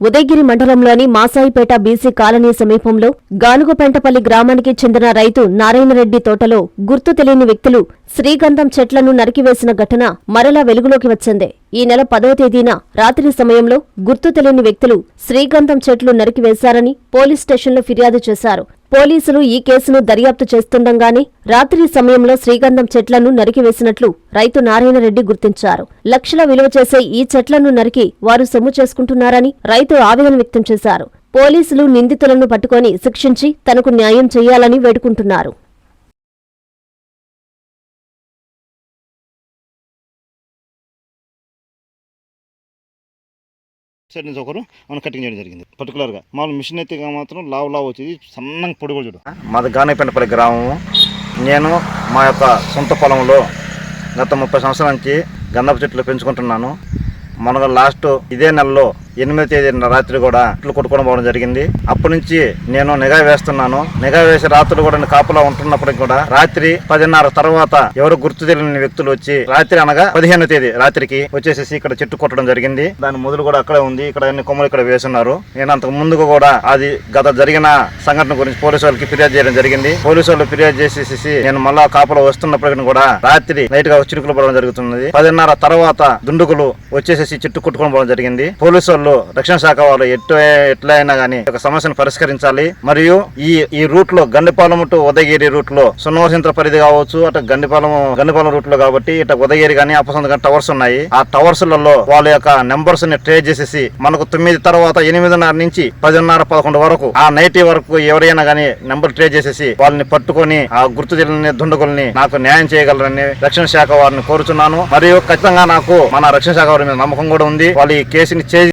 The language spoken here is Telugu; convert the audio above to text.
ఉదయగిరి మండలంలోని మాసాయిపేట బీసీ కాలనీ సమీపంలో గానుగుపెంటపల్లి గ్రామానికి చెందిన రైతు నారాయణరెడ్డి తోటలో గుర్తు తెలియని వ్యక్తులు శ్రీగంధం చెట్లను నరికివేసిన ఘటన మరలా వెలుగులోకి వచ్చింది. ఈ నెల పదవ తేదీన రాత్రి సమయంలో గుర్తు తెలియని వ్యక్తులు శ్రీగంధం చెట్లు నరికివేశారని పోలీస్ స్టేషన్లో ఫిర్యాదు చేశారు. పోలీసులు ఈ కేసును దర్యాప్తు చేస్తుండగానే రాత్రి సమయంలో శ్రీగంధం చెట్లను నరికివేసినట్లు రైతు నారాయణరెడ్డి గుర్తించారు. లక్షల విలువ చేసే ఈ చెట్లను నరికి వారు సొమ్ము చేసుకుంటున్నారని రైతు ఆవేదన వ్యక్తం చేశారు. పోలీసులు నిందితులను పట్టుకొని శిక్షించి తనకు న్యాయం చేయాలని వేడుకుంటున్నారు. సైడ్ నుంచి ఒకరు మనం కటింగ్ చేయడం జరిగింది. పర్టికులర్గా మామూలు మిషన్ అయితే మాత్రం లావు లావు వచ్చేది సన్నంగా పొడి కూడా చూడు. మాది గానేపెంటపల్లి గ్రామము. నేను మా యొక్క సొంత పొలంలో గత ముప్పై సంవత్సరాల నుంచి గంధపు చెట్లు పెంచుకుంటున్నాను. మనకు లాస్ట్ ఇదే నెలలో ఎనిమిది తేదీ రాత్రి కూడా ఇట్లు కొట్టుకోవడం పోవడం జరిగింది. అప్పటి నుంచి నేను నిఘా వేస్తున్నాను. నిఘా వేసి రాత్రులు కూడా నేను కాపులా ఉంటున్నప్పటికి కూడా రాత్రి పదిన్నర తర్వాత ఎవరు గుర్తు తెలియని వ్యక్తులు వచ్చి రాత్రి అనగా పదిహేను తేదీ రాత్రికి వచ్చేసేసి ఇక్కడ చెట్టు కొట్టడం జరిగింది. దాని మొదలు కూడా అక్కడే ఉంది. ఇక్కడ అన్ని కొమ్మలు ఇక్కడ వేస్తున్నారు నేను అంతకు ముందుకు కూడా అది గత జరిగిన సంఘటన గురించి పోలీసు వాళ్ళకి ఫిర్యాదు చేయడం జరిగింది. పోలీసు వాళ్ళు ఫిర్యాదు చేసేసి నేను మళ్ళా కాపులో వస్తున్నప్పటికీ కూడా రాత్రి నైట్గా చిరుకులు పడడం జరుగుతున్నది. పదిన్నర తర్వాత దుండుకులు వచ్చేసేసి చెట్టు కొట్టుకోవడం పోవడం జరిగింది. పోలీసు వాళ్ళు రక్షణ శాఖ వాళ్ళు ఎటు ఎట్లయినా గానీ ఒక సమస్యను పరిష్కరించాలి. మరియు ఈ ఈ రూట్లో గండిపాలెం టు ఉదయగిరి రూట్లో సున్నవసింత్ర పరిధి కావచ్చు అటు గండిపాలెం గండిపాలెం రూట్లో కాబట్టి ఇటు ఉదయగిరి కానీ అపసంత కానీ టవర్స్ ఉన్నాయి. ఆ టవర్స్లలో వాళ్ళ యొక్క నెంబర్స్ని ట్రేస్ చేసేసి మనకు తొమ్మిది తర్వాత ఎనిమిదిన్నర నుంచి పదిన్నర పదకొండు వరకు ఆ నైట్ వరకు ఎవరైనా గానీ నెంబర్ ట్రేస్ చేసేసి వాళ్ళని పట్టుకొని ఆ గుర్తు తెలియని దుండగుల్ని నాకు న్యాయం చేయగలరని రక్షణ శాఖ వారిని కోరుచున్నాను. మరియు ఖచ్చితంగా నాకు మన రక్షణ శాఖ వారి మీద నమ్మకం కూడా ఉంది. వాళ్ళు ఈ కేసుని చేసి